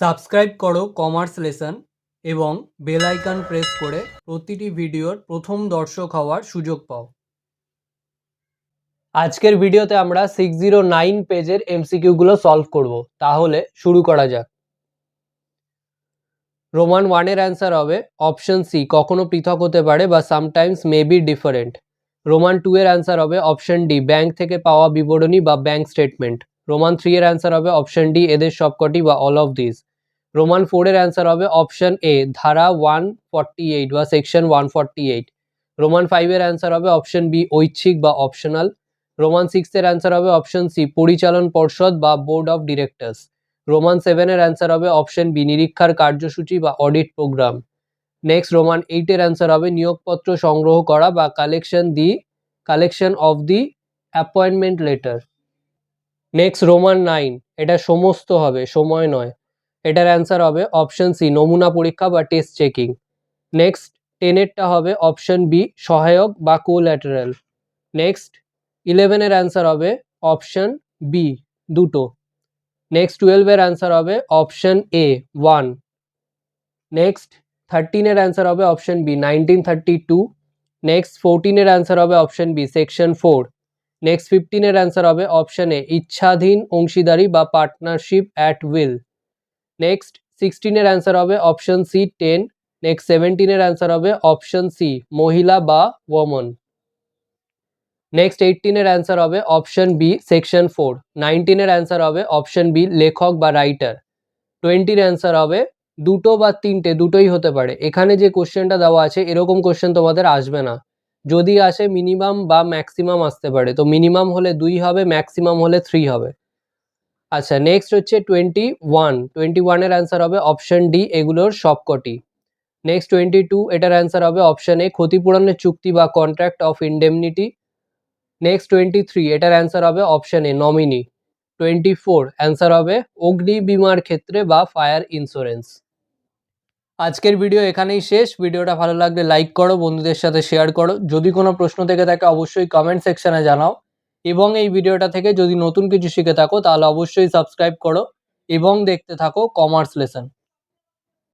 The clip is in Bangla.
সাবস্ক্রাইব করো কমার্স লেসন এবং বেল আইকন প্রেস করে প্রতিটি ভিডিওর প্রথম দর্শক হওয়ার সুযোগ পাও। আজকের ভিডিওতে আমরা সিক্স জিরো নাইন পেজের এমসিকিউগুলো সলভ করব। তাহলে শুরু করা যাক। রোমান ওয়ানের অ্যান্সার হবে অপশন সি কখনো পৃথক হতে পারে বা sometimes may be different roman two এর অ্যান্সার হবে অপশন ডি ব্যাংক থেকে পাওয়া বিবরণী বা ব্যাংক স্টেটমেন্ট রোমান থ্রি এর অ্যান্সার হবে অপশন ডি এদের সবকটি বা all of this roman four এর অ্যান্সার হবে অপশন এ ধারা ওয়ান ফর্টি এইট বা section one forty eight roman ফাইভের অ্যান্সার হবে অপশন বি ঐচ্ছিক বা অপশনাল রোমান সিক্স এর অ্যান্সার হবে অপশন সি পরিচালন পর্ষদ বা বোর্ড অফ ডিরেক্টরস রোমান সেভেনের অ্যান্সার হবে অপশন বি নিরীক্ষার কার্যসূচি বা অডিট প্রোগ্রাম নেক্সট রোমান এইটের অ্যান্সার হবে নিয়োগপত্র সংগ্রহ করা বা collection the collection of the appointment letter next roman nine এটা সমস্ত হবে, সময় নয়। এটার অ্যান্সার হবে অপশন সি নমুনা পরীক্ষা বা টেস্ট চেকিং নেক্সট টেনেরটা হবে অপশন বি সহায়ক বা কোল্যাটারাল নেক্সট ইলেভেনের অ্যান্সার হবে অপশন বি দুটো. নেক্সট টুয়েলভের অ্যান্সার হবে অপশন এ ওয়ান নেক্সট থার্টিনের অ্যান্সার হবে option B nineteen thirty two next ফোরটিনের answer হবে option B section four next ফিফটিনের answer হবে অপশন এ ইচ্ছাধীন অংশীদারি বা পার্টনারশিপ অ্যাট উইল নেক্সট সিক্সটিনের অ্যান্সার হবে অপশন সি টেন নেক্সট সেভেন্টিনের অ্যান্সার হবে অপশন সি মহিলা বা ওমন নেক্সট এইটিনের অ্যান্সার হবে অপশন বি সেকশন ফোর নাইনটিনের অ্যান্সার হবে অপশন বি লেখক বা রাইটার টোয়েন্টির অ্যান্সার হবে দুটো বা তিনটে, দুটোই হতে পারে। এখানে যে কোশ্চেনটা দেওয়া আছে, এরকম কোশ্চেন তোমাদের আসবে না। যদি আসে মিনিমাম বা ম্যাক্সিমাম আসতে পারে। তো মিনিমাম হলে দুই হবে ম্যাক্সিমাম হলে থ্রি হবে। আচ্ছা নেক্সট হচ্ছে টোয়েন্টি ওয়ান টোয়েন্টি ওয়ানের অ্যান্সার হবে অপশন ডি এগুলোর সবকটি। নেক্সট টোয়েন্টি টু এটার অ্যান্সার হবে অপশন এ ক্ষতিপূরণের চুক্তি বা contract of indemnity next twenty three এটার অ্যান্সার হবে option A nominee twenty four answer হবে অগ্নি বিমার ক্ষেত্রে বা ফায়ার ইন্স্যুরেন্স আজকের ভিডিও এখানেই শেষ। ভিডিওটা ভালো লাগলে লাইক করো, বন্ধুদের সাথে শেয়ার করো। যদি কোনো প্রশ্ন থেকে থাকে, অবশ্যই কমেন্ট সেকশনে জানাও। এবং এই ভিডিওটা থেকে যদি নতুন কিছু শিখে থাকো, তাহলে অবশ্যই সাবস্ক্রাইব করো এবং দেখতে থাকো কমার্স লেসন